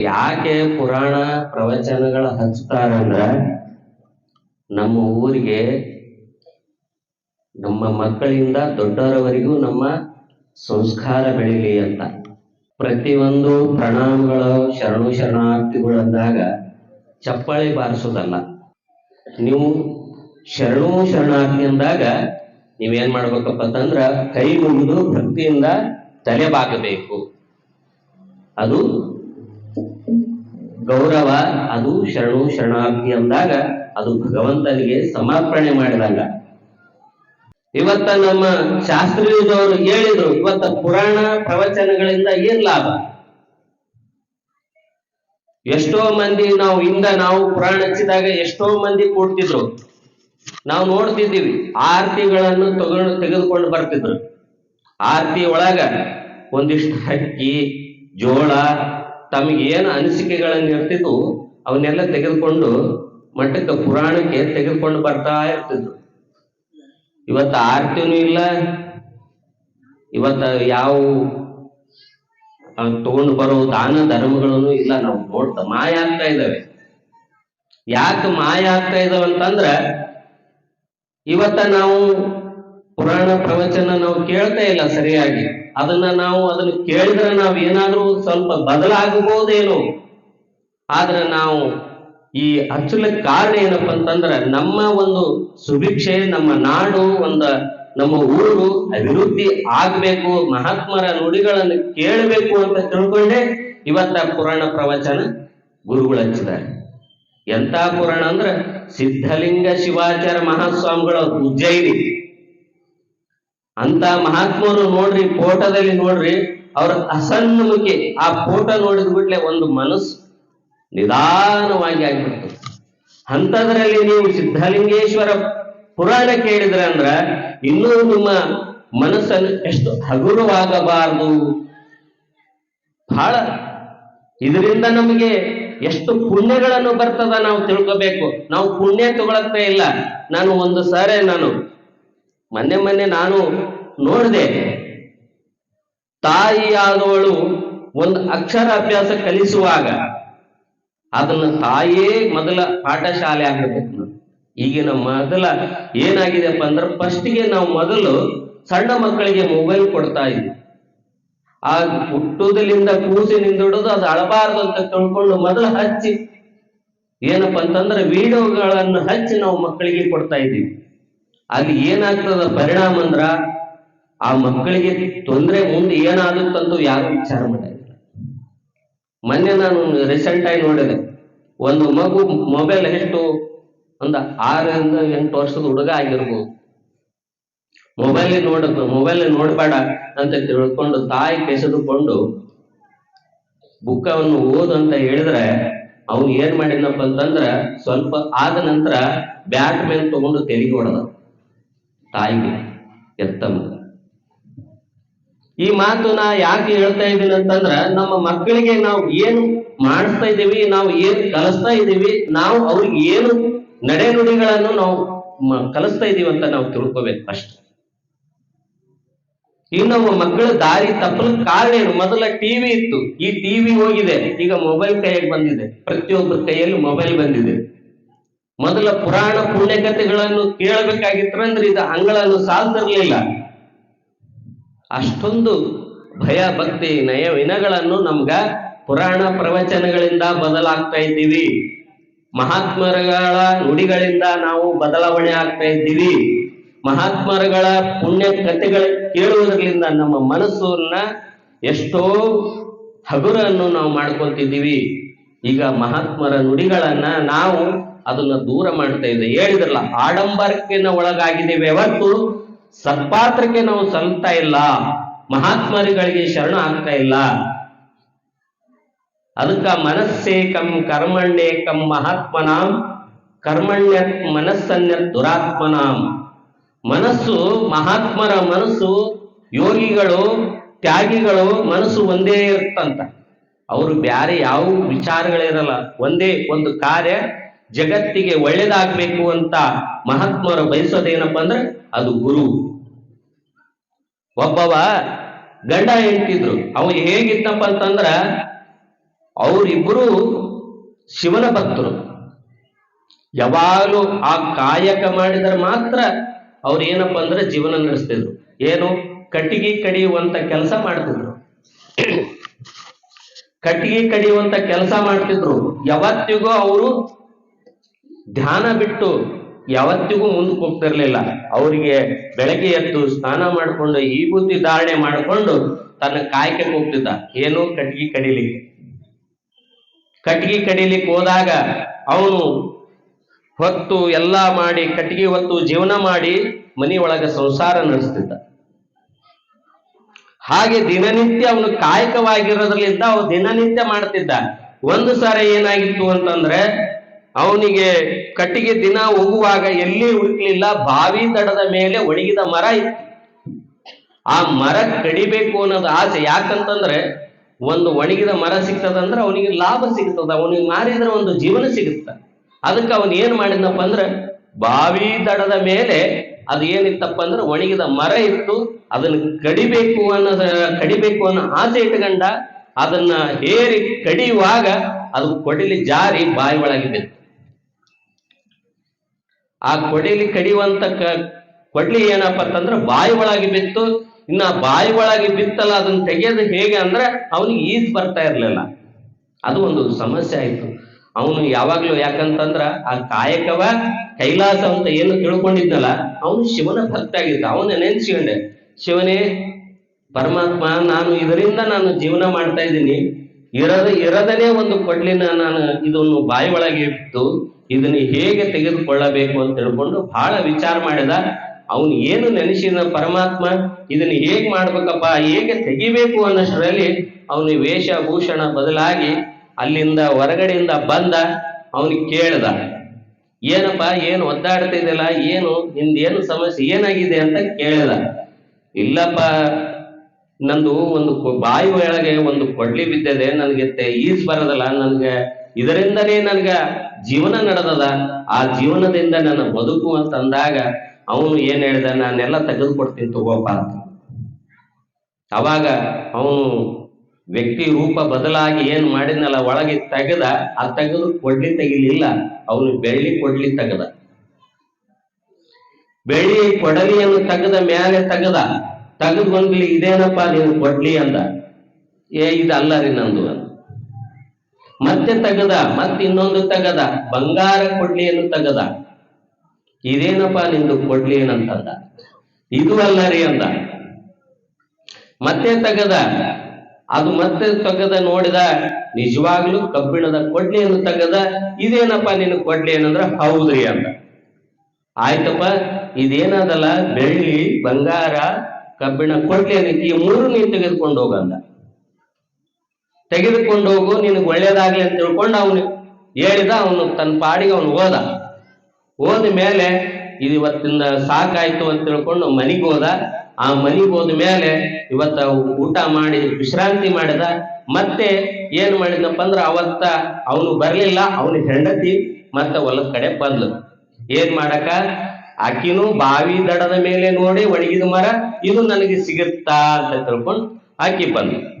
ಯಾಕೆ ಪುರಾಣ ಪ್ರವಚನಗಳ ಹಚ್ತಾರಂದ್ರ ನಮ್ಮ ಊರಿಗೆ, ನಮ್ಮ ಮಕ್ಕಳಿಂದ ದೊಡ್ಡವರವರೆಗೂ ನಮ್ಮ ಸಂಸ್ಕಾರ ಬೆಳೀಲಿ ಅಂತ. ಪ್ರತಿಯೊಂದು ಪ್ರಣಾಮಗಳು, ಶರಣು ಶರಣಾರ್ಥಿಗಳು ಅಂದಾಗ ಚಪ್ಪಾಳೆ ಬಾರಿಸೋದಲ್ಲ. ನೀವು ಶರಣು ಶರಣಾರ್ಥಿ ಅಂದಾಗ ನೀವೇನ್ ಮಾಡ್ಬೇಕಪ್ಪ ಅಂತಂದ್ರ ಕೈ ಮುಗಿದು ಭಕ್ತಿಯಿಂದ ತಲೆ ಬಾಗಬೇಕು. ಅದು ಗೌರವ ಅದು ಶರಣು ಶರಣಾರ್ಥಿ ಅಂದಾಗ ಅದು ಭಗವಂತನಿಗೆ ಸಮರ್ಪಣೆ ಮಾಡಿದಾಗ. ಇವತ್ತ ನಮ್ಮ ಶಾಸ್ತ್ರೀಯದವರು ಹೇಳಿದ್ರು, ಇವತ್ತ ಪುರಾಣ ಪ್ರವಚನಗಳಿಂದ ಏನ್ ಲಾಭ? ಎಷ್ಟೋ ಮಂದಿ ನಾವು ಹಿಂದ ನಾವು ಪುರಾಣ ಹಚ್ಚಿದಾಗ ಎಷ್ಟೋ ಮಂದಿ ಕೂಡ್ತಿದ್ರು ನಾವು ನೋಡ್ತಿದ್ದೀವಿ, ಆರತಿಗಳನ್ನು ತಗೊಂಡು ತೆಗೆದುಕೊಂಡು ಬರ್ತಿದ್ರು. ಆರತಿ ಒಳಗ ಒಂದಿಷ್ಟು ಅಕ್ಕಿ, ಜೋಳ ತಮಗೆ ಏನು ಅನಿಸಿಕೆಗಳನ್ನು ಇರ್ತಿದ್ವು, ಅವನ್ನೆಲ್ಲ ತೆಗೆದುಕೊಂಡು ಮಠಕ್ಕೆ ಪುರಾಣಕ್ಕೆ ತೆಗೆದುಕೊಂಡು ಬರ್ತಾ ಇರ್ತಿದ್ರು ಇವತ್ತು ಆರ್ತಿನೂ ಇಲ್ಲ, ಇವತ್ತ ಯಾವ ತಗೊಂಡು ಬರೋ ದಾನ ಧರ್ಮಗಳನ್ನು ಇಲ್ಲ, ನಾವು ನೋಡ್ತಾ ಮಾಯ ಆಗ್ತಾ ಇದ್ದಾವೆ. ಯಾಕೆ ಮಾಯ ಆಗ್ತಾ ಅಂತಂದ್ರ, ಇವತ್ತ ನಾವು ಪುರಾಣ ಪ್ರವಚನ ನಾವು ಕೇಳ್ತಾ ಇಲ್ಲ ಸರಿಯಾಗಿ. ಅದನ್ನ ನಾವು ಅದನ್ನು ಕೇಳಿದ್ರೆ ನಾವು ಏನಾದರೂ ಸ್ವಲ್ಪ ಬದಲಾಗಬಹುದೇನೋ. ಆದ್ರೆ ನಾವು ಈ ಹಚ್ಚಲಿಕ್ಕೆ ಕಾರಣ ಏನಪ್ಪ ಅಂತಂದ್ರೆ ನಮ್ಮ ಒಂದು ಸುಭಿಕ್ಷೆ, ನಮ್ಮ ನಾಡು, ಒಂದು ನಮ್ಮ ಊರು ಅಭಿವೃದ್ಧಿ ಆಗ್ಬೇಕು, ಮಹಾತ್ಮರ ನುಡಿಗಳನ್ನು ಕೇಳಬೇಕು ಅಂತ ತಿಳ್ಕೊಂಡೆ ಇವತ್ತ ಪುರಾಣ ಪ್ರವಚನ ಗುರುಗಳು ಹಚ್ಚಿದ್ದಾರೆ. ಎಂತ ಪುರಾಣ ಅಂದ್ರೆ ಸಿದ್ಧಲಿಂಗ ಶಿವಾಚಾರ್ಯ ಮಹಾಸ್ವಾಮಿಗಳ ಉಜ್ಜಯಿನಿ. ಅಂತ ಮಹಾತ್ಮರು ನೋಡ್ರಿ ಫೋಟೋದಲ್ಲಿ ನೋಡ್ರಿ, ಅವ್ರ ಅಸನ್ಮುಖಿ ಆ ಫೋಟೋ ನೋಡಿದ ಬಿಟ್ಲೆ ಒಂದು ಮನಸ್ಸು ನಿಧಾನವಾಗಿ ಆಗ್ಬಿಡ್ತು. ಅಂಥದ್ರಲ್ಲಿ ನೀವು ಸಿದ್ಧಲಿಂಗೇಶ್ವರ ಪುರಾಣ ಕೇಳಿದ್ರ ಅಂದ್ರ ಇನ್ನೂ ನಿಮ್ಮ ಮನಸ್ಸನ್ನು ಎಷ್ಟು ಹಗುರವಾಗಬಾರದು. ಬಹಳ ಇದರಿಂದ ನಮಗೆ ಎಷ್ಟು ಪುಣ್ಯಗಳನ್ನು ಬರ್ತದ ನಾವು ತಿಳ್ಕೋಬೇಕು. ನಾವು ಪುಣ್ಯ ತಗೊಳಕ್ತಾ ಇಲ್ಲ. ನಾನು ಒಂದು ಸಾರೆ ನಾನು ಮೊನ್ನೆ ಮೊನ್ನೆ ನಾನು ನೋಡಿದೆ. ತಾಯಿಯಾದವಳು ಒಂದು ಅಕ್ಷರ ಅಭ್ಯಾಸ ಕಲಿಸುವಾಗ ಅದನ್ನ ತಾಯೇ ಮೊದಲ ಪಾಠಶಾಲೆ ಆಗಿರ್ಬೇಕು. ಈಗಿನ ಮೊದಲ ಏನಾಗಿದೆಪ್ಪ ಅಂದ್ರೆ ಫಸ್ಟ್ಗೆ ನಾವು ಮೊದಲು ಸಣ್ಣ ಮಕ್ಕಳಿಗೆ ಮೊಬೈಲ್ ಕೊಡ್ತಾ ಇದ್ವಿ. ಆ ಹುಟ್ಟುದಲಿಂದ ಕೂಸಿನಿಂದ ಹಿಡಿದು ಅದು ಅಳಬಾರದು ಅಂತ ತಿಳ್ಕೊಂಡು ಮೊದಲು ಹಚ್ಚಿ. ಏನಪ್ಪ ಅಂತಂದ್ರೆ ವಿಡಿಯೋಗಳನ್ನು ಹಚ್ಚಿ ನಾವು ಮಕ್ಕಳಿಗೆ ಕೊಡ್ತಾ ಇದ್ದೀವಿ ಅಲ್ಲಿ ಏನಾಗ್ತದ ಪರಿಣಾಮ ಅಂದ್ರ ಆ ಮಕ್ಕಳಿಗೆ ತೊಂದರೆ ಮುಂದೆ ಏನಾಗುತ್ತಂತೂ ಯಾರು ವಿಚಾರ ಮಾಡಿಲ್ಲ ಮೊನ್ನೆ ನಾನು ರೀಸೆಂಟ್ ಆಗಿ ನೋಡಿದೆ, ಒಂದು ಮಗು ಮೊಬೈಲ್ ಎಷ್ಟು ಒಂದು ಆರರಿಂದ ಎಂಟು ವರ್ಷದ ಹುಡುಗ ಆಗಿರ್ಬೋದು. ಮೊಬೈಲ್ ನೋಡ ಮೊಬೈಲ್ ನೋಡಬೇಡ ಅಂತ ತಿಳ್ಕೊಂಡು ತಾಯಿ ಕೆಸೆದುಕೊಂಡು ಬುಕ್ಕವನ್ನು ಓದು ಅಂತ ಹೇಳಿದ್ರೆ, ಅವನು ಏನ್ ಮಾಡಿದ್ನಪ್ಪ ಅಂತಂದ್ರ ಸ್ವಲ್ಪ ಆದ ನಂತರ ಬ್ಯಾಟ್ ಮೇಲೆ ತಗೊಂಡು ತೆರಿಗೆ ಹೊಡೆದ. ತಾಯಿಗೆ ಎತ್ತಮ್ಮ. ಈ ಮಾತು ನಾ ಯಾಕೆ ಹೇಳ್ತಾ ಇದ್ದೀನಿ ಅಂತಂದ್ರ, ನಮ್ಮ ಮಕ್ಕಳಿಗೆ ನಾವು ಏನು ಮಾಡಿಸ್ತಾ ಇದ್ದೀವಿ, ನಾವು ಏನು ಕಲಿಸ್ತಾ ಇದ್ದೀವಿ, ನಾವು ಅವ್ರಿಗೆ ಏನು ನಡೆನುಡಿಗಳನ್ನು ನಾವು ಕಲಿಸ್ತಾ ಇದೀವಿ ಅಂತ ನಾವು ತಿಳ್ಕೊಬೇಕು ಅಷ್ಟೆ. ನಮ್ಮ ಮಕ್ಕಳ ದಾರಿ ತಪ್ಪಲು ಕಾರಣ ಏನು? ಮೊದಲ ಟಿವಿ ಇತ್ತು. ಈ ಟಿವಿ ಹೋಗಿದೆ. ಈಗ ಮೊಬೈಲ್ ಕೈಯಾಗಿ ಬಂದಿದೆ. ಪ್ರತಿಯೊಬ್ಬರ ಕೈಯಲ್ಲಿ ಮೊಬೈಲ್ ಬಂದಿದೆ. ಮೊದಲ ಪುರಾಣ ಪುಣ್ಯಕಥೆಗಳನ್ನು ಕೇಳಬೇಕಾಗಿತ್ತಂದ್ರೆ ಇದು ಅಂಗಳನ್ನು ಸಾಲ್ತಿರ್ಲಿಲ್ಲ. ಅಷ್ಟೊಂದು ಭಯ, ಭಕ್ತಿ, ನಯ ವಿನಗಳನ್ನು ನಮ್ಗ ಪುರಾಣ ಪ್ರವಚನಗಳಿಂದ ಬದಲಾಗ್ತಾ ಇದ್ದೀವಿ. ಮಹಾತ್ಮರುಗಳ ನುಡಿಗಳಿಂದ ನಾವು ಬದಲಾವಣೆ ಆಗ್ತಾ ಇದ್ದೀವಿ. ಮಹಾತ್ಮರಗಳ ಪುಣ್ಯ ಕಥೆಗಳ ಕೇಳುವುದರಿಂದ ನಮ್ಮ ಮನಸ್ಸನ್ನ ಎಷ್ಟೋ ಹಗುರನ್ನು ನಾವು ಮಾಡ್ಕೊತಿದ್ದೀವಿ ಈಗ ಮಹಾತ್ಮರ ನುಡಿಗಳನ್ನ ನಾವು ಅದನ್ನ ದೂರ ಮಾಡ್ತಾ ಇದ್ದೆ. ಹೇಳಿದ್ರಲ್ಲ ಆಡಂಬರಕ್ಕೆ ನಾವು ಒಳಗಾಗಿದ್ದೇವೆ. ಹೊರತು ಸತ್ಪಾತ್ರಕ್ಕೆ ನಾವು ಸಲ್ತಾ ಇಲ್ಲ. ಮಹಾತ್ಮರಿಗಳಿಗೆ ಶರಣ ಆಗ್ತಾ ಇಲ್ಲ. ಅದಕ್ಕ ಮನಸ್ಸೇಕಂ ಕರ್ಮಣ್ಯೇಕಂ ಮಹಾತ್ಮನಾಂ, ಕರ್ಮಣ್ಯ ಮನಸ್ಸನ್ಯ ದುರಾತ್ಮನಾಂ. ಮನಸ್ಸು ಮಹಾತ್ಮರ ಮನಸ್ಸು, ಯೋಗಿಗಳು, ತ್ಯಾಗಿಗಳು ಮನಸ್ಸು ಒಂದೇ ಇರ್ತಂತ ಅವರು ಬ್ಯಾರೆ ಯಾವ ವಿಚಾರಗಳಿರಲ್ಲ. ಒಂದೇ ಒಂದು ಕಾರ್ಯ ಜಗತ್ತಿಗೆ ಒಳ್ಳೇದಾಗಬೇಕು ಅಂತ ಮಹಾತ್ಮರು ಬಯಸೋದೇನಪ್ಪ ಅಂದ್ರೆ ಅದು ಗುರು. ಒಬ್ಬವ ಗಂಡ ಹೇಳ್ತಿದ್ರು ಅವ ಹೇಗಿದ್ದಪ್ಪ ಅಂತಂದ್ರ ಅವರಿಬ್ಬರು ಶಿವನ ಭಕ್ತರು. ಯಾವಾಗಲೂ ಆ ಕಾಯಕ ಮಾಡಿದರೆ ಮಾತ್ರ ಅವ್ರು ಏನಪ್ಪ ಅಂದ್ರೆ ಜೀವನ ನಡೆಸ್ತಿದ್ರು. ಏನು? ಕಟ್ಟಿಗೆ ಕಡಿಯುವಂತ ಕೆಲಸ ಮಾಡ್ತಿದ್ರು. ಕಟ್ಟಿಗೆ ಕಡಿಯುವಂತ ಕೆಲಸ ಮಾಡ್ತಿದ್ರು. ಯಾವತ್ತಿಗೂ ಅವರು ಧ್ಯಾನ ಬಿಟ್ಟು ಯಾವತ್ತಿಗೂ ಮುಂದಕ್ಕೆ ಹೋಗ್ತಿರ್ಲಿಲ್ಲ. ಅವರಿಗೆ ಬೆಳಗ್ಗೆ ಎದ್ದು ಸ್ನಾನ ಮಾಡಿಕೊಂಡು ಈ ಬುದ್ಧಿ ಧಾರಣೆ ಮಾಡಿಕೊಂಡು ತನ್ನ ಕಾಯಕ್ಕೆ ಹೋಗ್ತಿದ್ದ ಏನು ಕಟ್ಗಿ ಕಡಿಲಿಕ್ಕೆ. ಕಟ್ಗಿ ಕಡಿಲಿಕ್ಕೆ ಹೋದಾಗ ಅವನು ಹೊತ್ತು ಎಲ್ಲ ಮಾಡಿ, ಕಟ್ಗಿ ಹೊತ್ತು ಜೀವನ ಮಾಡಿ ಮನಿ ಒಳಗ ಸಂಸಾರ ನಡೆಸ್ತಿದ್ದ. ಹಾಗೆ ದಿನನಿತ್ಯ ಅವನು ಕಾಯಕವಾಗಿರೋದ್ರಲ್ಲಿದ್ದ ಅವನು ದಿನನಿತ್ಯ ಮಾಡ್ತಿದ್ದ. ಒಂದು ಸಾರಿ ಏನಾಗಿತ್ತು ಅಂತಂದ್ರೆ ಅವನಿಗೆ ಕಟ್ಟಿಗೆ ದಿನ ಹೋಗುವಾಗ ಎಲ್ಲಿ ಹುಡುಕ್ಲಿಲ್ಲ ಬಾವಿ ತಡದ ಮೇಲೆ ಒಣಗಿದ ಮರ ಇತ್ತು. ಆ ಮರ ಕಡಿಬೇಕು ಅನ್ನೋದು ಆಸೆ ಯಾಕಂತಂದ್ರೆ ಒಂದು ಒಣಗಿದ ಮರ ಸಿಗ್ತದಂದ್ರೆ ಅವನಿಗೆ ಲಾಭ ಸಿಗ್ತದ. ಅವನಿಗೆ ಮಾರಿದ್ರೆ ಒಂದು ಜೀವನ ಸಿಗುತ್ತ. ಅದಕ್ಕೆ ಅವನು ಏನ್ ಮಾಡಿದ್ನಪ್ಪ ಅಂದ್ರೆ ಬಾವಿ ದಡದ ಮೇಲೆ ಅದು ಏನಿತ್ತಪ್ಪ ಅಂದ್ರೆ ಒಣಗಿದ ಮರ ಇತ್ತು. ಅದನ್ನ ಕಡಿಬೇಕು ಅನ್ನೋದ ಕಡಿಬೇಕು ಅನ್ನೋ ಆಸೆ ಇಟ್ಕೊಂಡ ಅದನ್ನ ಹೇರಿ ಕಡಿಯುವಾಗ ಅದು ಕೊಡಿಲಿ ಜಾರಿ ಬಾಯಿ ಒಳಗೆ ಬಿತ್ತು. ಆ ಕೊಡಲಿ ಕಡಿಯುವಂತ ಕೊಡ್ಲಿ ಏನಪ್ಪ ಅಂತಂದ್ರೆ ಬಾಯಿ ಒಳಗೆ ಬಿತ್ತು, ಇನ್ನ ಬಾಯಿ ಒಳಗೆ ಬಿತ್ತಲ್ಲ, ಅದನ್ನ ತೆಗೆಯೋದು ಹೇಗೆ ಅಂದ್ರೆ ಅವನಿಗೆ ಈಜ್ ಬರ್ತಾ ಇರ್ಲಿಲ್ಲ. ಅದು ಒಂದು ಸಮಸ್ಯೆ ಆಯ್ತು. ಅವನು ಯಾವಾಗ್ಲೂ ಯಾಕಂತಂದ್ರ ಆ ಕಾಯಕವ, ಕೈಲಾಸ ಅಂತ ಏನು ತಿಳ್ಕೊಂಡಿದ್ನಲ್ಲ ಅವನು ಶಿವನ ಭಕ್ತ ಆಗಿದ್ದ. ಅವನ ನೆನ್ಸ್ಕೊಂಡೆ, ಶಿವನೇ, ಪರಮಾತ್ಮ, ನಾನು ಇದರಿಂದ ನಾನು ಜೀವನ ಮಾಡ್ತಾ ಇದ್ದೀನಿ. ಇರದ, ಇರದನೇ ಒಂದು ಕೊಡ್ಲಿನ ನಾನು ಇದನ್ನು ಬಾಯಿ ಒಳಗೆ ಇಟ್ಟು ಇದನ್ನ ಹೇಗೆ ತೆಗೆದುಕೊಳ್ಳಬೇಕು ಅಂತ ತಿಳ್ಕೊಂಡು ಬಹಳ ವಿಚಾರ ಮಾಡಿದ. ಅವನು ಏನು ನೆನೆಸಿದ ಪರಮಾತ್ಮ, ಇದನ್ನು ಹೇಗೆ ಮಾಡ್ಬೇಕಪ್ಪ, ಹೇಗೆ ತೆಗಿಬೇಕು ಅನ್ನೋಷ್ಟರಲ್ಲಿ ಅವನು ವೇಷಭೂಷಣ ಬದಲಾಗಿ ಅಲ್ಲಿಂದ ಹೊರಗಡೆಯಿಂದ ಬಂದ ಅವನಿಗೆ ಕೇಳ್ದ. ಏನಪ್ಪ, ಏನು ಒದ್ದಾಡ್ತಿದ್ದಿಲ್ಲ ಏನು, ನಿಂದೇನು ಸಮಸ್ಯೆ, ಏನಾಗಿದೆ ಅಂತ ಕೇಳಿದ. ಇಲ್ಲಪ್ಪ, ನಂದು ಒಂದು ಬಾಯಿ ಒಳಗೆ ಒಂದು ಕೊಡ್ಲಿ ಬಿದ್ದದೆ, ನನಗೆ ಈಸ್ ಬರದಲ್ಲ, ನನಗೆ ಇದರಿಂದನೇ ನನ್ಗ ಜೀವನ ನಡೆದದ. ಆ ಜೀವನದಿಂದ ನನ್ನ ಬದುಕು ಅಂತ ಅಂದಾಗ ಅವನು ಏನ್ ಹೇಳ್ದ, ನಾನೆಲ್ಲ ತೆಗೆದುಕೊಡ್ತೀನಿ ತಗೋಪ ಅಂತ. ಅವಾಗ ಅವನು ವ್ಯಕ್ತಿ ರೂಪ ಬದಲಾಗಿ ಏನ್ ಮಾಡಿದ್ನಲ್ಲ, ಒಳಗೆ ತೆಗೆದ, ಆ ತೆಗೆದು ಕೊಡ್ಲಿ ತೆಗಿಲಿಲ್ಲ. ಅವನು ಬೆಳ್ಳಿ ಕೊಡ್ಲಿ ತೆಗೆದ. ಬೆಳ್ಳಿ ಕೊಡಲಿಯನ್ನು ತೆಗೆದ ಮೇಲೆ ತೆಗೆದ. ತೆಗೆದು ಬಂದ್ಲಿ ಇದೇನಪ್ಪ ನೀನು ಕೊಡ್ಲಿ ಅಂದ. ಏ, ಇದಲ್ಲ ರೀ ನಂದು ಮತ್ತೆ ತಗದ, ಮತ್ತೆ ಇನ್ನೊಂದು ತಗದ, ಬಂಗಾರ ಕೊಡ್ಲಿಯನ್ನು ತಗದ. ಇದೇನಪ್ಪ ನಿಂದು ಕೊಡ್ಲಿ ಏನಂತಂದ ಇದು ಅಲ್ಲ ರೀ ಅಂದ. ಮತ್ತೆ ತಗದ, ಅದು ಮತ್ತೆ ತಗದ ನೋಡಿದ, ನಿಜವಾಗ್ಲೂ ಕಬ್ಬಿಣದ ಕೊಡ್ಲಿಯನ್ನು ತಗದ, ಇದೇನಪ್ಪ ನಿನ್ನ ಕೊಡ್ಲಿ ಏನಂದ್ರ ಹೌದ್ರಿ ಅಂದ. ಆಯ್ತಪ್ಪ, ಇದೇನದಲ್ಲ, ಬೆಳ್ಳಿ, ಬಂಗಾರ, ಕಬ್ಬಿಣ ಕೊಡ್ಲಿ ಈ ಮೂರು ನೀನು ತೆಗೆದುಕೊಂಡು ಹೋಗಂದ. ತೆಗೆದುಕೊಂಡು ಹೋಗು, ನಿನಗೆ ಒಳ್ಳೇದಾಗ್ಲಿ ಅಂತ ತಿಳ್ಕೊಂಡು ಅವನು ಹೇಳಿದ, ಅವನು ತನ್ನ ಪಾಡಿಗೆ ಅವನು ಹೋದ. ಹೋದ ಮೇಲೆ, ಇದು ಇವತ್ತಿಂದ ಸಾಕಾಯ್ತು ಅಂತ ತಿಳ್ಕೊಂಡು ಮನೆಗೆ ಹೋದ. ಆ ಮನೆಗೆ ಹೋದ ಮೇಲೆ ಇವತ್ತ ಊಟ ಮಾಡಿ, ವಿಶ್ರಾಂತಿ ಮಾಡಿದ. ಮತ್ತೆ ಏನ್ ಮಾಡಿದಪ್ಪ ಅಂದ್ರೆ ಅವತ್ತ ಅವನು ಬರ್ಲಿಲ್ಲ ಅವನ ಹೆಂಡತಿ ಮತ್ತೆ ಹೊಲದ ಕಡೆ ಬಂದ್ಲು. ಏನ್ ಮಾಡಕ? ಆಕಿನೂ ಬಾವಿ ದಡದ ಮೇಲೆ ನೋಡಿ ಒಣಗಿದ ಮರ, ಇದು ನನಗೆ ಸಿಗುತ್ತಾ ಅಂತ ತಿಳ್ಕೊಂಡು ಆಕಿ ಬಂದ್ಲು.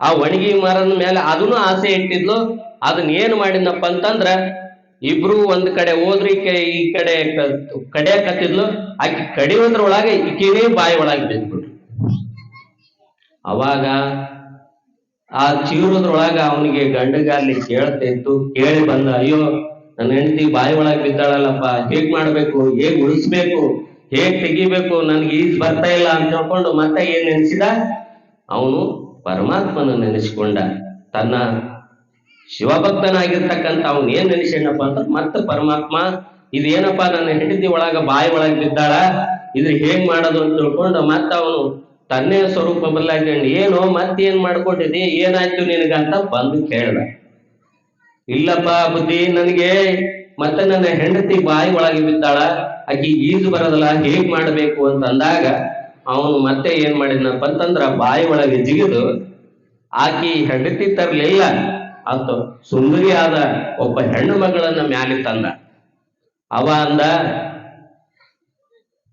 ಆ ಒಣಗಿ ಮರದ ಮೇಲೆ ಅದನ್ನು ಆಸೆ ಇಟ್ಟಿದ್ಲು. ಅದನ್ನ ಏನು ಮಾಡಿದ್ನಪ್ಪ ಅಂತಂದ್ರ ಇಬ್ರು ಒಂದ್ ಕಡೆ ಹೋದ್ರಿ, ಈ ಕಡೆ ಕಡೆ ಕತ್ತಿದ್ಲು. ಆಕಿ ಕಡಿಯೋದ್ರೊಳಗೆ ಈಕಿನೇ ಬಾಯಿ ಒಳಗೆ ಬಿದ್ಬಿಟ್ರು ಅವಾಗ ಆ ಚೀರೋದ್ರೊಳಗ ಅವನಿಗೆ ಗಂಡಗಾಲಿ ಕೇಳ್ತಾ ಇತ್ತು. ಕೇಳಿ ಬಂದ, ಅಯ್ಯೋ, ನನ್ನ ಹೆಂಡತಿ ಬಾಯಿ ಒಳಗೆ ಬಿದ್ದಾಳಲ್ಲಪ್ಪ, ಹೇಗ್ ಮಾಡ್ಬೇಕು, ಹೇಗ್ ಉಳಿಸ್ಬೇಕು, ಹೇಗ್ ತೆಗಿಬೇಕು, ನನ್ಗೆ ಈಜ್ ಬರ್ತಾ ಇಲ್ಲ ಅಂತ ಹೇಳ್ಕೊಂಡು ಮತ್ತೆ ಏನ್ ನೆನ್ಸಿದ? ಅವನು ಪರಮಾತ್ಮನ ನೆನೆಸಿಕೊಂಡ ತನ್ನ ಶಿವಭಕ್ತನಾಗಿರ್ತಕ್ಕಂಥ ಅವನ್ ಏನ್ ನೆನೆಸ್ಕೊಂಡಪ್ಪ ಅಂತ ಮತ್ತೆ ಪರಮಾತ್ಮ, ಇದೇನಪ್ಪ ನನ್ನ ಹೆಂಡತಿ ಒಳಗ ಬಾಯಿ ಒಳಗೆ ಬಿದ್ದಾಳ, ಇದು ಹೇಗ್ ಮಾಡೋದು ಅಂತ ತಿಳ್ಕೊಂಡು ಮತ್ತೆ ಅವನು ತನ್ನೇ ಸ್ವರೂಪ ಬದಲಾಕೊಂಡು ಏನು, ಮತ್ತೇನ್ ಮಾಡ್ಕೊಟ್ಟಿದ್ದಿ ಏನಾಯ್ತು ನಿನಗಂತ ಬಂದು ಕೇಳ್ದ. ಇಲ್ಲಪ್ಪ ಬುದ್ಧಿ, ನನಗೆ ಮತ್ತೆ ನನ್ನ ಹೆಂಡತಿ ಬಾಯಿ ಒಳಗೆ ಬಿದ್ದಾಳ, ಆಕಿ ಈಜು ಬರೋದಲ್ಲ, ಹೇಗ್ ಮಾಡ್ಬೇಕು? ಅಂತ ಅಂದಾಗ ಅವನು ಮತ್ತೆ ಏನ್ ಮಾಡಿದ್ನಪ್ಪ ಅಂತಂದ್ರ ಬಾಯಿ ಒಳಗೆ ಜಿಗಿದು ಆಕಿ ಹೆಂಡತಿ ತರ್ಲಿಲ್ಲ ಅಂತ ಸುಂದರಿಯಾದ ಒಬ್ಬ ಹೆಣ್ಣು ಮಗಳನ್ನ ಮ್ಯಾಲೆ ತಂದ. ಅವ ಅಂದ,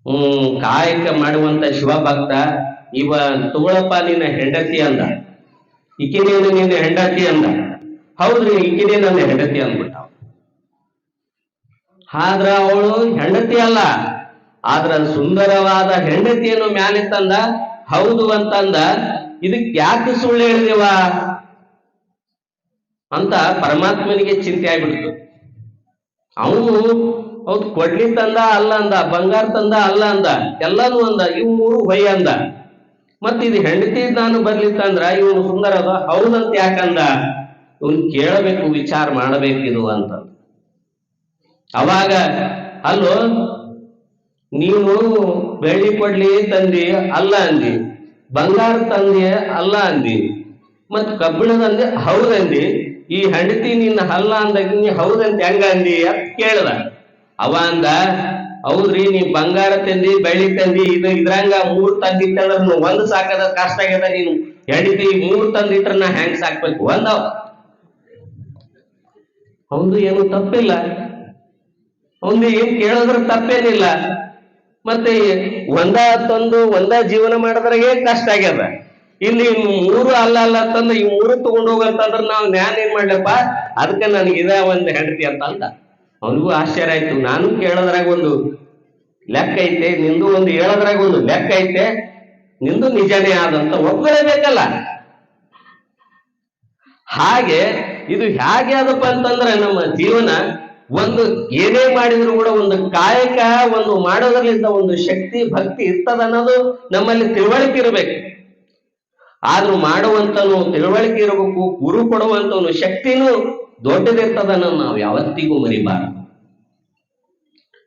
ಹ್ಮ್, ಕಾಯಕ ಮಾಡುವಂತ ಶಿವಭಕ್ತ, ಇವ ತುಗಳಪ್ಪ ನಿನ್ನ ಹೆಂಡತಿ ಅಂದ. ಇಕಿನೇನು ನಿನ್ನ ಹೆಂಡತಿ ಅಂದ. ಹೌದ್ರಿ ಇಕಿನೇ ನನ್ನ ಹೆಂಡತಿ ಅಂದ್ಬಿಟ್ಟ. ಆದ್ರ ಅವಳು ಹೆಂಡತಿ ಅಲ್ಲ. ಆದ್ರ ಸುಂದರವಾದ ಹೆಂಡತಿಯನ್ನು ಮ್ಯಾಲೆ ತಂದ, ಹೌದು ಅಂತಂದ ಇದಕ್ ಯಾಕೆ ಸುಳ್ಳು ಹೇಳಿದೆವ? ಅಂತ ಪರಮಾತ್ಮನಿಗೆ ಚಿಂತೆ ಆಗ್ಬಿಡ್ತು. ಅವನು, ಹೌದು, ಕೊಡ್ಲಿ ತಂದ ಅಲ್ಲ ಅಂದ, ಬಂಗಾರ ತಂದ ಅಲ್ಲ ಅಂದ, ಎಲ್ಲಾನು ಅಂದ, ಇವ್ ಮೂರು ಹೊಯ್ ಅಂದ. ಮತ್ ಇದು ಹೆಂಡತಿ ನಾನು ಬರ್ಲಿತ್ತಂದ್ರ ಇವನು ಸುಂದರ ಅದ ಹೌದಂತ ಯಾಕಂದ ಇವನ್ ಕೇಳಬೇಕು, ವಿಚಾರ ಮಾಡಬೇಕಿದು ಅಂತ. ಅವಾಗ, ಅಲ್ಲೋ ನೀನು ಬೆಳ್ಳಿ ಕೊಡ್ಲಿ ತಂದಿ, ಅಲ್ಲ ಅಂದಿ. ಬಂಗಾರ ತಂದಿ, ಅಲ್ಲ ಅಂದಿ. ಮತ್ ಕಬ್ಬಿಣದ ಅಂದೆ ಹೌದಂದಿ ಈ ಹೆಂಡತಿ ನಿನ್ನ ಹಲ್ಲ ಅಂದಾಗ ನೀ ಹೌದಂತ ಹೆಂಗ ಅಂದಿ ಅಂತ ಕೇಳ್ದ. ಅವ ಅಂದ, ಹೌದ್ರಿ, ನೀ ಬಂಗಾರ ತಂದಿ, ಬೆಳ್ಳಿ ತಂದಿ, ಇದು ಇದ್ರಂಗ ಮೂರ್ ತಂದಿತ್ತಂದ್ರ ಒಂದ್ ಸಾಕದ ಕಷ್ಟ ಆಗ್ಯದ ನೀನು. ಹೆಂಡತಿ ಮೂರ್ ತಂದಿಟ್ರ ನಾ ಹೆಂಗ್ ಸಾಕ್ಬೇಕು? ಒಂದ ಅವಂದು ಏನು ತಪ್ಪಿಲ್ಲ. ಅವಂದು ಏನ್ ಕೇಳೋದ್ರ ತಪ್ಪೇನಿಲ್ಲ. ಮತ್ತೆ ಒಂದ ತಂದು ಒಂದ ಜೀವನ ಮಾಡಿದ್ರಾಗೆ ಕಷ್ಟ ಆಗ್ಯದ? ಇಲ್ಲಿ ಮೂರು ಅಲ್ಲ ಅಲ್ಲ ತಂದು ಈ ಮೂರು ತಗೊಂಡು ಹೋಗಂತಂದ್ರ ನಾವು ಜ್ಞಾನ ಏನ್ ಮಾಡ್ಲಪ್ಪ? ಅದಕ್ಕೆ ನನಗೆ ಇದ ಒಂದ್ ಹೆಂಡತಿ ಅಂತ ಅಂದ. ಅವನಿಗೂ ಆಶ್ಚರ್ಯ ಆಯ್ತು. ನಾನು ಕೇಳೋದ್ರಾಗ ಒಂದು ಲೆಕ್ಕ ಐತೆ, ನಿಂದು ಒಂದು ಹೇಳೋದ್ರಾಗ ಒಂದು ಲೆಕ್ಕ ಐತೆ, ನಿಂದು ನಿಜನೇ ಆದಂತ ಒಪ್ಕೊಳ್ಳೇಬೇಕಲ್ಲ ಹಾಗೆ ಇದು ಹೇಗೆ ಅದಪ್ಪ ಅಂತಂದ್ರೆ ನಮ್ಮ ಜೀವನ ಒಂದು ಏನೇ ಮಾಡಿದ್ರು ಕೂಡ ಒಂದು ಕಾಯಕ, ಒಂದು ಮಾಡೋದ್ರಲ್ಲಿದ್ದ ಒಂದು ಶಕ್ತಿ, ಭಕ್ತಿ ಇರ್ತದ ಅನ್ನೋದು ನಮ್ಮಲ್ಲಿ ತಿಳುವಳಿಕೆ ಇರಬೇಕು. ಆದ್ರೂ ಮಾಡುವಂತನು ತಿಳುವಳಿಕೆ ಇರಬೇಕು, ಗುರು ಕೊಡುವಂತನು ಶಕ್ತಿನೂ ದೊಡ್ಡದಿರ್ತದ ಅನ್ನೋದು ನಾವು ಯಾವತ್ತಿಗೂ ಮರಿಬಾರದು.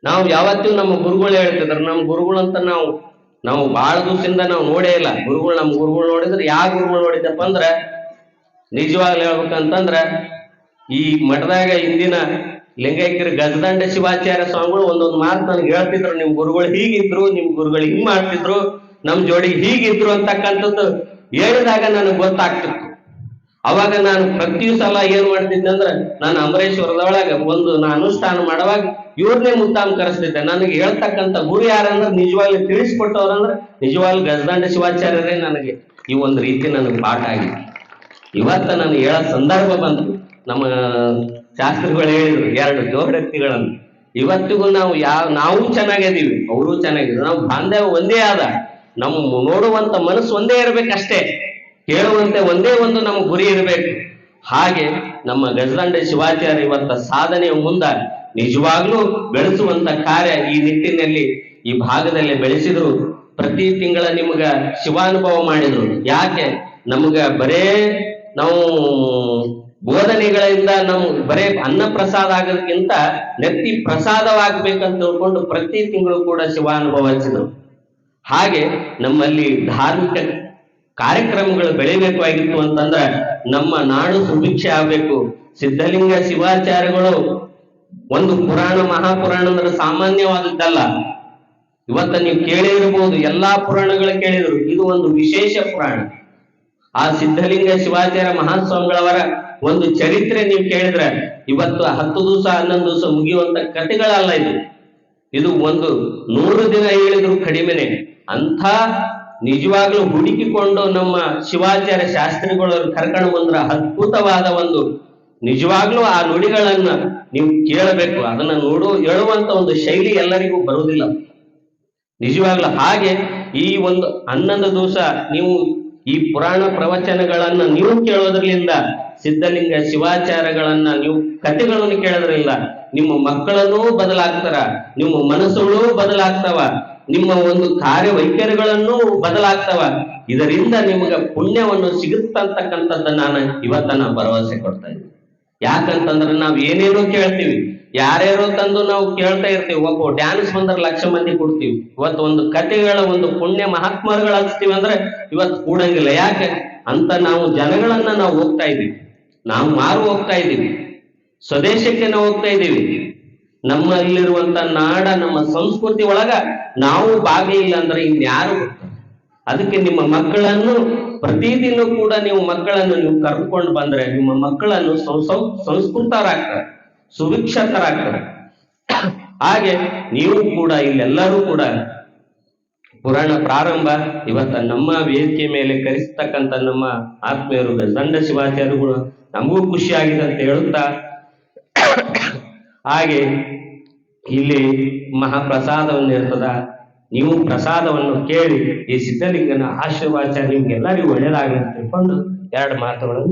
ನಾವು ಯಾವತ್ತಿಗೂ ನಮ್ಮ ಗುರುಗಳು ಹೇಳ್ತಿದ್ರು, ನಮ್ಮ ಗುರುಗಳು ಅಂತ ನಾವು ನಾವು ಬಹಳ ದಿವಸದಿಂದ ನಾವು ನೋಡೇ ಇಲ್ಲ. ಗುರುಗಳು ನಮ್ಮ ಗುರುಗಳು ನೋಡಿದ್ರೆ ಯಾವ ಗುರುಗಳು ನೋಡಿದಪ್ಪ ಅಂದ್ರೆ, ನಿಜವಾಗ್ಲೂ ಹೇಳ್ಬೇಕಂತಂದ್ರ, ಈ ಮಠದಾಗ ಇಂದಿನ ಲಿಂಗೈಕ್ಯರ ಗಜದಂಡ ಶಿವಾಚಾರ್ಯ ಸ್ವಾಮಿಗಳು ಒಂದೊಂದು ಮಾತು ನನಗೆ ಹೇಳ್ತಿದ್ರು. ನಿಮ್ ಗುರುಗಳು ಹೀಗಿದ್ರು, ನಿಮ್ ಗುರುಗಳು ಹಿಂಗ್ ಮಾಡ್ತಿದ್ರು, ನಮ್ ಜೋಡಿ ಹೀಗಿದ್ರು ಅಂತಕ್ಕಂಥದ್ದು ಹೇಳಿದಾಗ ನನಗೆ ಗೊತ್ತಾಗ್ತಿತ್ತು. ಅವಾಗ ನಾನು ಪ್ರತಿ ಸಲ ಏನ್ ಮಾಡ್ತಿದ್ದೆ ಅಂದ್ರೆ, ನಾನು ಅಮರೇಶ್ವರದೊಳಗ ಒಂದು ನಾನು ಅನುಷ್ಠಾನ ಮಾಡುವಾಗ ಇವ್ರನ್ನೇ ಮುತ್ತಾಮ್ ಕರೆಸ್ತಿದ್ದೆ. ನನಗೆ ಹೇಳ್ತಕ್ಕಂಥ ಗುರು ಯಾರಂದ್ರೆ ನಿಜವಾಗ್ಲೂ ತಿಳಿಸ್ಕೊಟ್ಟವ್ರಂದ್ರೆ ನಿಜವಾಗ್ಲೂ ಗಜದಂಡ ಶಿವಾಚಾರ್ಯರೇ ನನಗೆ ಈ ಒಂದು ರೀತಿ ನನಗೆ ಪಾಠ ಆಗಿದೆ ಇವತ್ತ ನಾನು ಹೇಳೋ ಸಂದರ್ಭ ಬಂತು ನಮ್ಮ ಶಾಸ್ತ್ರಿಗಳು ಹೇಳಿದ್ರು, ಎರಡು ಜೋಡತ್ತಿಗಳನ್ನು ಇವತ್ತಿಗೂ ನಾವು ಯಾವ ನಾವು ಚೆನ್ನಾಗಿದ್ದೀವಿ, ಅವರು ಚೆನ್ನಾಗಿದ್ರು. ನಾವು ಬಾಂಧವ್ಯ ಒಂದೇ ಆದ, ನಮ್ಮ ನೋಡುವಂತ ಮನಸ್ಸು ಒಂದೇ ಇರಬೇಕಷ್ಟೇ, ಕೇಳುವಂತೆ ಒಂದೇ ಒಂದು ನಮ್ಮ ಗುರಿ ಇರಬೇಕು. ಹಾಗೆ ನಮ್ಮ ಗಜದಂಡ ಶಿವಾಚಾರ್ಯ ಇವತ್ತ ಸಾಧನೆಯ ಮುಂದ ನಿಜವಾಗ್ಲೂ ಬೆಳೆಸುವಂತ ಕಾರ್ಯ ಈ ನಿಟ್ಟಿನಲ್ಲಿ ಈ ಭಾಗದಲ್ಲಿ ಬೆಳೆಸಿದ್ರು. ಪ್ರತಿ ತಿಂಗಳ ನಿಮ್ಗ ಶಿವಾನುಭವ ಮಾಡಿದ್ರು. ಯಾಕೆ? ನಮ್ಗ ಬರೇ ನಾವು ಬೋಧನೆಗಳಿಂದ ನಾವು ಬರೇ ಅನ್ನ ಪ್ರಸಾದ ಆಗೋದಕ್ಕಿಂತ ನೆತ್ತಿ ಪ್ರಸಾದವಾಗಬೇಕಂತ ತಿಳ್ಕೊಂಡು ಪ್ರತಿ ತಿಂಗಳು ಕೂಡ ಶಿವಾನುಭವ ಅನುಭವಿಸಿದ್ರು ಹಾಗೆ ನಮ್ಮಲ್ಲಿ ಧಾರ್ಮಿಕ ಕಾರ್ಯಕ್ರಮಗಳು ಬೆಳಿಬೇಕಾಗಿತ್ತು ಅಂತಂದ್ರೆ ನಮ್ಮ ನಾಡು ಸುಭಿಕ್ಷೆ ಆಗ್ಬೇಕು. ಸಿದ್ಧಲಿಂಗ ಶಿವಾಚಾರ್ಯಗಳು ಒಂದು ಪುರಾಣ ಮಹಾಪುರಾಣ ಅಂದ್ರೆ ಸಾಮಾನ್ಯವಾದದ್ದಲ್ಲ. ಇವತ್ತ ನೀವು ಕೇಳಿರಬಹುದು ಎಲ್ಲಾ ಪುರಾಣಗಳು ಕೇಳಿದ್ರು. ಇದು ಒಂದು ವಿಶೇಷ ಪುರಾಣ. ಆ ಸಿದ್ಧಲಿಂಗ ಶಿವಾಚಾರ್ಯ ಮಹಾಸ್ವಾಮಿಗಳವರ ಒಂದು ಚರಿತ್ರೆ ನೀವು ಕೇಳಿದ್ರೆ ಇವತ್ತು ಹತ್ತು ದಿವಸ, ಹನ್ನೊಂದು ದಿವಸ ಮುಗಿಯುವಂತ ಕಥೆಗಳಲ್ಲ ಇದು. ಇದು ಒಂದು ನೂರು ದಿನ ಹೇಳಿದ್ರು ಕಡಿಮೆನೆ. ಅಂಥ ನಿಜವಾಗ್ಲೂ ಹುಡುಕಿಕೊಂಡು ನಮ್ಮ ಶಿವಾಚಾರ್ಯ ಶಾಸ್ತ್ರಿಗಳು ಕರ್ಕೊಂಡು ಬಂದ್ರ ಅದ್ಭುತವಾದ ಒಂದು ನಿಜವಾಗ್ಲೂ ಆ ನುಡಿಗಳನ್ನ ನೀವು ಕೇಳಬೇಕು. ಅದನ್ನ ನೋಡು, ಹೇಳುವಂತ ಒಂದು ಶೈಲಿ ಎಲ್ಲರಿಗೂ ಬರುವುದಿಲ್ಲ. ನಿಜವಾಗ್ಲೂ ಹಾಗೆ ಈ ಒಂದು ಹನ್ನೊಂದು ದಿವಸ ನೀವು ಈ ಪುರಾಣ ಪ್ರವಚನಗಳನ್ನ ನೀವು ಕೇಳೋದ್ರಲ್ಲಿಂದ ಸಿದ್ಧಲಿಂಗ ಶಿವಾಚಾರಗಳನ್ನ ನೀವು ಕಥೆಗಳನ್ನು ಕೇಳೋದ್ರಿಂದ ನಿಮ್ಮ ಮಕ್ಕಳನ್ನೂ ಬದಲಾಗ್ತಾರ, ನಿಮ್ಮ ಮನಸ್ಸುಗಳು ಬದಲಾಗ್ತವ, ನಿಮ್ಮ ಒಂದು ಕಾರ್ಯವೈಖರಿಗಳನ್ನು ಬದಲಾಗ್ತವ. ಇದರಿಂದ ನಿಮಗೆ ಪುಣ್ಯವನ್ನು ಸಿಗುತ್ತಂತಕ್ಕಂಥದ್ದನ್ನ ನಾನು ಇವತ್ತನ್ನ ಭರವಸೆ ಕೊಡ್ತಾ ಇದ್ದೀನಿ. ಯಾಕಂತಂದ್ರೆ ನಾವು ಏನೇನೋ ಕೇಳ್ತೀವಿ. ಯಾರ್ಯಾರೋ ತಂದು ನಾವು ಕೇಳ್ತಾ ಇರ್ತೀವಿ. ಒಬ್ಬ ಡ್ಯಾನ್ಸ್ ಬಂದ್ರೆ ಲಕ್ಷ ಮಂದಿ ಕೊಡ್ತೀವಿ. ಇವತ್ತು ಒಂದು ಕಥೆಗಳ, ಒಂದು ಪುಣ್ಯ ಮಹಾತ್ಮರುಗಳು ಹಚ್ತೀವಿ ಅಂದ್ರೆ ಇವತ್ತು ಕೂಡಂಗಿಲ್ಲ. ಯಾಕೆ? ಅಂತ ನಾವು ಜನಗಳನ್ನ ನಾವು ಹೋಗ್ತಾ ಇದ್ದೀವಿ. ನಾವು ಮಾರು ಹೋಗ್ತಾ ಇದ್ದೀವಿ. ಸ್ವದೇಶಕ್ಕೆ ನಾವು ಹೋಗ್ತಾ ಇದ್ದೀವಿ. ನಮ್ಮಲ್ಲಿರುವಂತ ನಾಡ, ನಮ್ಮ ಸಂಸ್ಕೃತಿ ಒಳಗ ನಾವು ಭಾಗಿಯಿಲ್ಲ ಅಂದ್ರೆ ಇನ್ಯಾರು ಅದಕ್ಕೆ ನಿಮ್ಮ ಮಕ್ಕಳನ್ನು ಪ್ರತಿದಿನ ಕೂಡ ನೀವು ಮಕ್ಕಳನ್ನು ನೀವು ಕರ್ಕೊಂಡು ಬಂದ್ರೆ ನಿಮ್ಮ ಮಕ್ಕಳನ್ನು ಸಂಸ್ಕೃತರಾಗ್ತಾರೆ ಸುಭಿಕ್ಷತರಾಗ್ತಾರೆ ಹಾಗೆ ನೀವು ಕೂಡ ಇಲ್ಲೆಲ್ಲರೂ ಕೂಡ ಪುರಾಣ ಪ್ರಾರಂಭ, ಇವತ್ತ ನಮ್ಮ ವೇದಿಕೆ ಮೇಲೆ ಕರೆಸ್ತಕ್ಕಂಥ ನಮ್ಮ ಆತ್ಮೀಯರು ಗಜದಂಡ ಶಿವಾಚಾರ್ಯಗಳು ನಮಗೂ ಖುಷಿ ಅಂತ ಹೇಳುತ್ತಾ, ಹಾಗೆ ಇಲ್ಲಿ ಮಹಾಪ್ರಸಾದವನ್ನು ಇರ್ತದ ನೀವು ಪ್ರಸಾದವನ್ನು ಕೇಳಿ ಈ ಸಿದ್ಧಲಿಂಗನ ಆಶೀರ್ವಾದ ನಿಮ್ಗೆಲ್ಲರಿಗೂ ಒಳ್ಳೆಯದಾಗಲಿ ಅಂತ ತಿಳ್ಕೊಂಡು ಎರಡು ಮಾತುಗಳನ್ನು